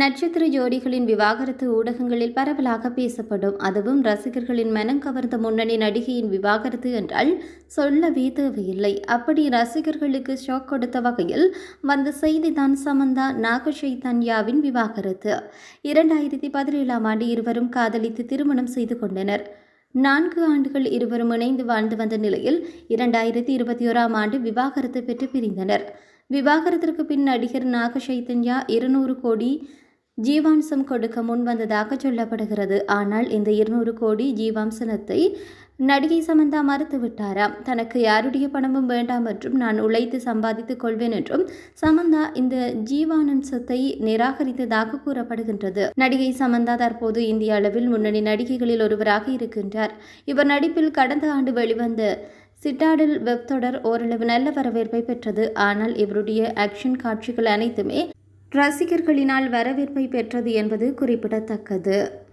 நட்சத்திர ஜோடிகளின் விவாகரத்து ஊடகங்களில் பரவலாக பேசப்படும். அதுவும் ரசிகர்களின் மனம் கவர்ந்த முன்னணி நடிகையின் விவாகரத்து என்றால் சொல்லவே தேவையில்லை. அப்படி ரசிகர்களுக்கு ஷாக் கொடுத்த வகையில் வந்த செய்திதான் சமந்தா நாகசைதன்யாவின் விவாகரத்து. இரண்டாயிரத்தி பதினேழாம் ஆண்டு இருவரும் காதலித்து திருமணம் செய்து கொண்டனர். நான்கு ஆண்டுகள் இருவரும் இணைந்து வாழ்ந்து வந்த நிலையில் இரண்டாயிரத்தி இருபத்தி ஓராம் ஆண்டு விவாகரத்து பெற்று பிரிந்தனர். விவாகரத்திற்கு பின் நடிகர் நாக சைத்தன்யா இருநூறு கோடி ஜீவாம்சம் கொடுக்க முன்வந்ததாக சொல்லப்படுகிறது. ஆனால் இந்த இருநூறு கோடி ஜீவாம்சனத்தை நடிகை சமந்தா மறுத்துவிட்டாராம் தனக்கு யாருடைய பணமும் வேண்டாம் என்றும் நான் உழைத்து சம்பாதித்துக் கொள்வேன் என்றும் சமந்தா இந்த ஜீவானம்சத்தை நிராகரித்ததாக கூறப்படுகின்றது. நடிகை சமந்தா தற்போது இந்திய அளவில் முன்னணி நடிகைகளில் ஒருவராக இருக்கின்றார். இவர் நடிப்பில் கடந்த ஆண்டு வெளிவந்த சிட்டாடில் வெப் தொடர் ஓரளவு நல்ல வரவேற்பை பெற்றது. ஆனால் இவருடைய ஆக்ஷன் காட்சிகள் அனைத்துமே ரசிகர்களினால் வரவேற்பை பெற்றது என்பது குறிப்பிடத்தக்கது.